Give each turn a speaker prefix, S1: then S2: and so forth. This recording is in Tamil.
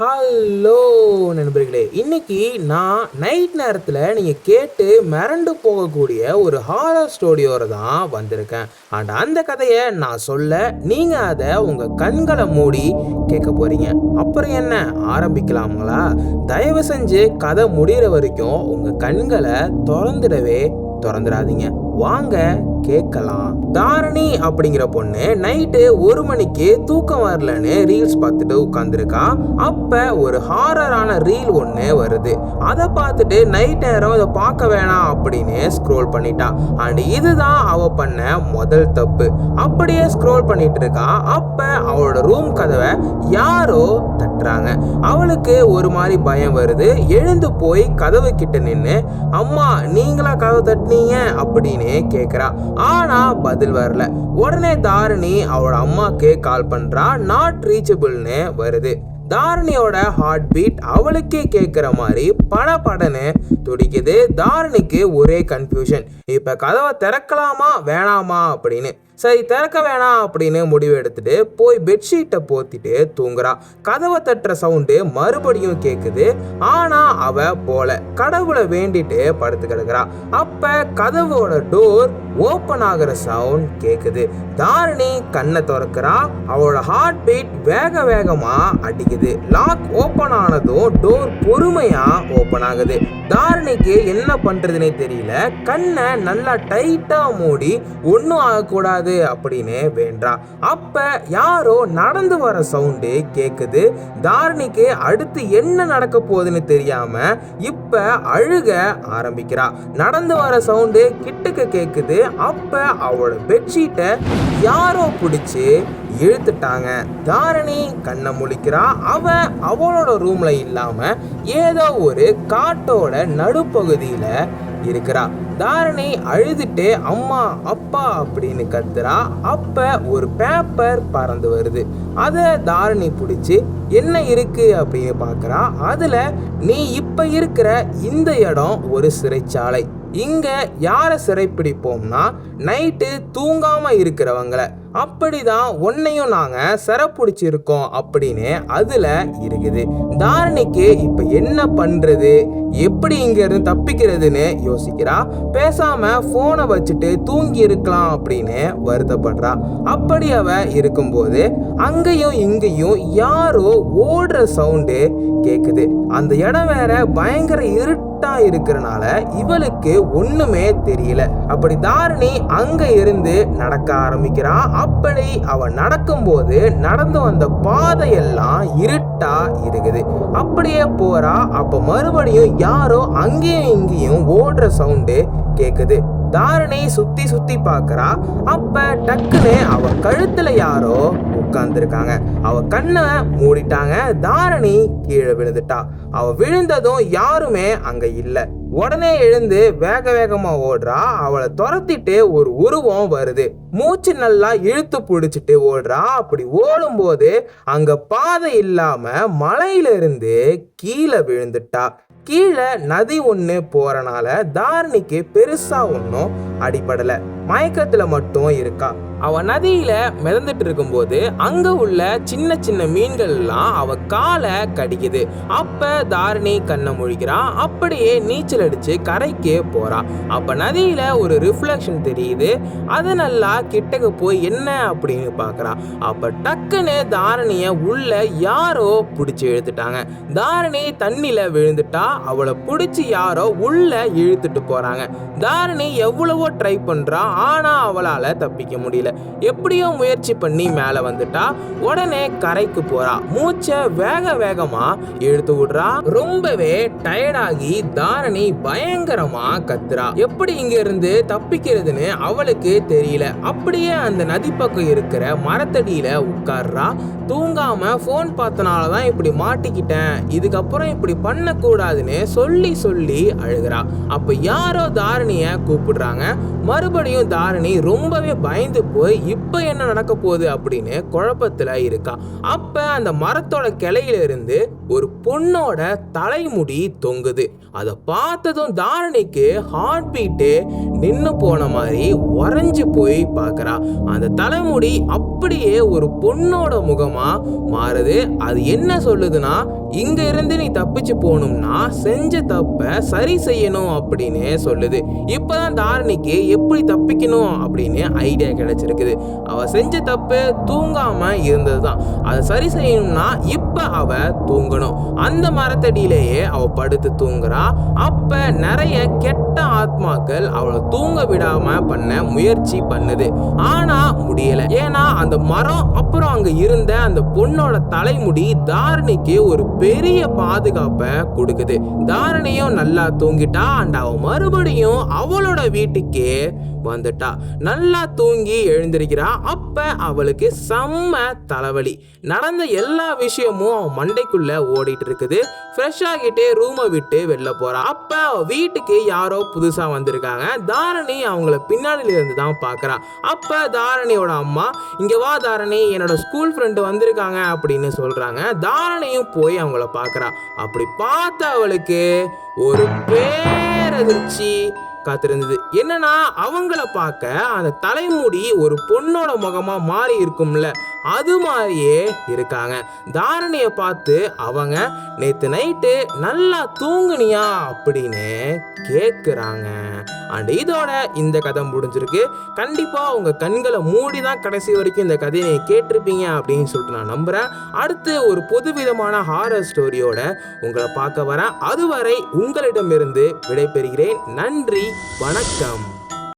S1: ஹலோ நண்பர்களே இன்னைக்கு நான் நைட் நேரத்தில் நீங்கள் கேட்டு மிரண்டு போகக்கூடிய ஒரு ஹாரர் ஸ்டோரியோட தான் வந்திருக்கேன். அண்ட் அந்த கதையை நான் சொல்ல நீங்கள் அதை உங்கள் கண்களை மூடி கேட்க போகிறீங்க அப்புறம் என்ன ஆரம்பிக்கலாங்களா தயவு செஞ்சு கதை முடிகிற வரைக்கும் உங்கள் கண்களை திறந்துடவே திறந்துடாதீங்க. வாங்க கேட்கலாம். தாரணி அப்படிங்கிற பொண்ணு நைட்டு ஒரு மணிக்கு தூக்கம் வரலன்னு ரீல்ஸ் பார்த்துட்டு உட்காந்துருக்கா அப்ப ஒரு ஹாரரான ரீல் ஒன்று வருது. அதை பார்த்துட்டு நைட் நேரம் இதை பார்க்க வேணாம் அப்படின்னு ஸ்க்ரோல் பண்ணிட்டான் அண்ட் இதுதான் அவ பண்ண முதல் தப்பு. அப்படியே ஸ்க்ரோல் பண்ணிட்டு இருக்கா. அப்ப அவளோட ரூம் கதவை யாரோ தட்டுறாங்க. அவளுக்கு ஒரு மாதிரி பயம் வருது. எழுந்து போய் கதவு கிட்ட நின்று அம்மா நீங்களா கதவு தட்டினீங்க? அப்படின்னு கேட்குறா ஆனா பதில் வரல. உடனே தாரணி அவளோட அம்மாக்கு கால் பண்றா. நாட் ரீச்சபிள்னு வருது. தாரணியோட ஹார்ட் பீட் அவளுக்கே கேட்குற மாதிரி பட படன்னு துடிக்குது. தாரணிக்கு ஒரே கன்ஃபியூஷன் இப்போ கதவை திறக்கலாமா? வேணாமா? அப்படின்னு. சரி திறக்க வேணாம் அப்படின்னு முடிவு எடுத்துட்டு போய் பெட்ஷீட்டை போத்திட்டு தூங்குறா. கதவை தட்டுற சவுண்டு மறுபடியும் கேட்குது ஆனா அவ போல. கடவுளை வேண்டிட்டு படுத்து கிடக்குறா. அப்ப கதவோட டோர் ஓப்பன் ஆகுற சவுண்ட் கேட்குது தாரணி கண்ணை திறக்கிறா. அவளோட ஹார்ட் பீட் வேக வேகமா அடிக்குது. லாக் ஓப்பன் ஆனதும் டோர் பொறுமையா ஓப்பன் ஆகுது. தாரணிக்கு என்ன பண்றதுனே தெரியல. கண்ணை நல்லா டைட்டா மூடி ஒன்றும் ஆகக்கூடாது அப்படின்னு வேண்டாம் அப்ப யாரோ நடந்து வர சவுண்டு கேட்குது தாரணிக்கு அடுத்து என்ன நடக்க போகுதுன்னு தெரியாம இப்ப அழுக ஆரம்பிக்கிறா. நடந்து வர சவுண்டு கிட்டக்க கேட்குது அப்ப அவளோட பெட்ஷீட்டை யாரோ பிடிச்சி இழுத்துட்டாங்க. தாரணி கண்ணை முழிக்கிறா. அவ அவளோட ரூம்ல இல்லாம ஏதோ ஒரு காட்டோட நடுப்பகுதியில இருக்கிறா. தாரணி அழுதுட்டு அம்மா அப்பா அப்படின்னு கத்துறா அப்ப ஒரு பேப்பர் பறந்து வருது. அதை தாரணி பிடிச்சி என்ன இருக்கு? அப்படின்னு பார்க்குறா அதில் நீ இப்போ இருக்கிற இந்த இடம் ஒரு சிறைச்சாலை. இங்கே யாரை சிறைப்பிடிப்போம்னா நைட்டு தூங்காமல் இருக்கிறவங்கள. அப்படிதான் உன்னையும் நாங்கள் சிறப்பிடிச்சிருக்கோம் அப்படின்னு அதில் இருக்குது. தாரணிக்கு இப்போ என்ன பண்ணுறது எப்படி இங்கேருந்து தப்பிக்கிறதுன்னு யோசிக்கிறா. பேசாமல் ஃபோனை வச்சுட்டு தூங்கி இருக்கலாம் அப்படின்னு வருத்தப்படுறா. அப்படி அவ இருக்கும்போது அங்கேயும் இங்கேயும் யாரோ ஓடுற சவுண்டு கேட்குது அந்த இடம் வேற பயங்கர இருட்டாக இருக்கிறனால இவளுக்கு ஒண்ணுமே தெரியல. அப்படி தாரணி அங்க இருந்து நடக்க ஆரம்பிக்கிறான் அப்படி அவன் நடக்கும்போது நடந்து வந்த பாதையெல்லாம் இருட்டா இருக்குது. அப்படியே போறா. அப்ப மறுபடியும் யாரோ அங்கேயும் இங்கேயும் ஓடுற சவுண்டு கேக்குது. தாரணி சுத்தி சுத்தி பார்க்கறா அப்ப டக்குன்னு அவ கழுத்துல யாரோ உட்காந்துருக்காங்க அவ கண்ணை மூடிட்டாங்க. தாரணி கீழே விழுந்துட்டா. அவ விழுந்ததும் யாருமே அங்க இல்ல. உடனே எழுந்து வேக வேகமா ஓடுறா. அவளை துரத்திட்டு ஒரு உருவம் வருது. மூச்சு நல்லா இழுத்து பிடிச்சிட்டு ஓடுறா. அப்படி ஓடும்போது அங்க பாதை இல்லாம மலையில இருந்து கீழே விழுந்துட்டா. கீழே நதி ஒன்று போறனால தாரணிக்கு பெருசா ஒன்றும் அடிபடலை. மயக்கத்துல மட்டும் இருக்கா. அவன் நதியில் மிதந்துட்டு இருக்கும்போது அங்கே உள்ள சின்ன சின்ன மீன்கள்லாம் அவன் காலை கடிக்குது. அப்போ தாரணி கண்ணை முழிக்கிறான் அப்படியே நீச்சல் அடித்து கரைக்கு போகிறான் அப்போ நதியில் ஒரு ரிஃப்ளெக்ஷன் தெரியுது. அது நல்லா கிட்டக்கு போய் என்ன அப்படின்னு பார்க்குறான் அப்போ டக்குன்னு தாரணியை உள்ள யாரோ பிடிச்சி இழுத்துட்டாங்க. தாரணி தண்ணியில் விழுந்துட்டா. அவளை பிடிச்சி யாரோ உள்ள இழுத்துட்டு போகிறாங்க தாரணி எவ்வளவோ ட்ரை பண்றா. ஆனால் அவளால் தப்பிக்க முடியல. எப்படியோ முயற்சி பண்ணி மேலே வந்துட்டா. உடனே கரைக்கு போறா. மூச்சை வேக வேகமா எடுத்து விடுறா. ரொம்பவே டயர்டாகி தாரணி பயங்கரமா கத்துறா. எப்படி இங்க இருந்து தப்பிக்கிறதுன்னு அவளுக்கு தெரியல. அப்படியே அந்த நதி பக்கம் இருக்கிற மரத்தடியில உட்கார்றா. தூங்காம ஃபோன் பார்த்தனால தான் இப்படி மாட்டிக்கிட்டேன். இதுக்கப்புறம் இப்படி பண்ணக்கூடாதுன்னு சொல்லி சொல்லி அழுகிறா. அப்போ யாரோ தாரணியை கூப்பிடுறாங்க. மறுபடியும் தாரணி ரொம்பவே பயந்து போய் இப்போ என்ன நடக்க போகுது? அப்படின்னு குழப்பத்தில் இருக்கா. அப்போ அந்த மரத்தோட கிளையிலிருந்து ஒரு பொண்ணோட தலைமுடி தொங்குது. அதை பார்த்ததும் தாரணிக்கு ஹார்ட் பீட்டு நின்று போன மாதிரி உறைஞ்சு போய் பார்க்குறா அந்த தலைமுடி அப்படியே ஒரு பொண்ணோட முகமாக மாறுது. அது என்ன சொல்லுதுன்னா இங்கே இருந்து நீ தப்பிச்சு போகணும்னா செஞ்ச தப்பை சரி செய்யணும் அப்படின்னு சொல்லுது. இப்போதான் தாரணிக்கு எப்படி தப்பிக்கணும் அப்படின்னு ஐடியா கிடைச்சிருக்குது. அவ செஞ்ச தப்பு தூங்காம இருந்ததுதான். அதை சரி செய்யணும்னா இப்ப அவ தூங்கணும். அந்த மரத்தடியிலேயே அவ படுத்து தூங்குறா. அப்ப நிறைய கெட்ட ஆத்மாக்கள் அவளை தூங்க விடாம பண்ண முயற்சி பண்ணுது. ஆனா முடியல. ஏன்னா அந்த மரம் அப்புறம் அங்க இருந்த அந்த பொண்ணோட தலைமுடி தாரணிக்கு ஒரு பெரிய பாதுகாப்பை கொடுக்குது. தாரணியும் நல்லா தூங்கிட்டா அண்ட் அவ மறுபடியும் அவளோட வீட்டுக்கே வந்துட்டா நல்லா தூங்கி எழுந்திருக்கிறா. அப்ப அவளுக்கு செம்ம தலைவலி. நடந்த எல்லா விஷயமும் அவன் மண்டைக்குள்ள ஓடிட்டு இருக்குது. ஃப்ரெஷ் ஆகிட்டு ரூமை விட்டு வெளில போறா. அப்ப வீட்டுக்கு யாரோ புதுசா வந்திருக்காங்க. தாரணி அவங்கள பின்னாடில இருந்து தான் பாக்குறா. அப்ப தாரணியோட அம்மா இங்க வா தாரணி என்னோட ஸ்கூல் ஃப்ரெண்டு வந்திருக்காங்க அப்படின்னு சொல்றாங்க. தாரணியும் போய் அவங்கள பார்க்கறா அப்படி பார்த்த அவளுக்கு ஒரு பேரதிர்ச்சி. காத்திருந்தது. என்னன்னா அவங்கள பார்க்க அந்த தலைமுடி ஒரு பொண்ணோட முகமா மாறி இருக்கும்ல. அது மாதிரியே இருக்காங்க. தாரணியை பார்த்து அவங்க நேற்று நைட்டு நல்லா தூங்குனியா? அப்படின்னு கேட்குறாங்க அண்ட் இதோட இந்த கதை முடிஞ்சிருக்கு. கண்டிப்பாக உங்கள் கண்களை மூடி தான் கடைசி வரைக்கும் இந்த கதையை கேட்டிருப்பீங்க அப்படின்னு சொல்லிட்டு நான் நம்புகிறேன் அடுத்து ஒரு புதுவிதமான ஹாரர் ஸ்டோரியோட உங்களை பார்க்க வரேன். அதுவரை உங்களிடமிருந்து விடைபெறுகிறேன். நன்றி வணக்கம்.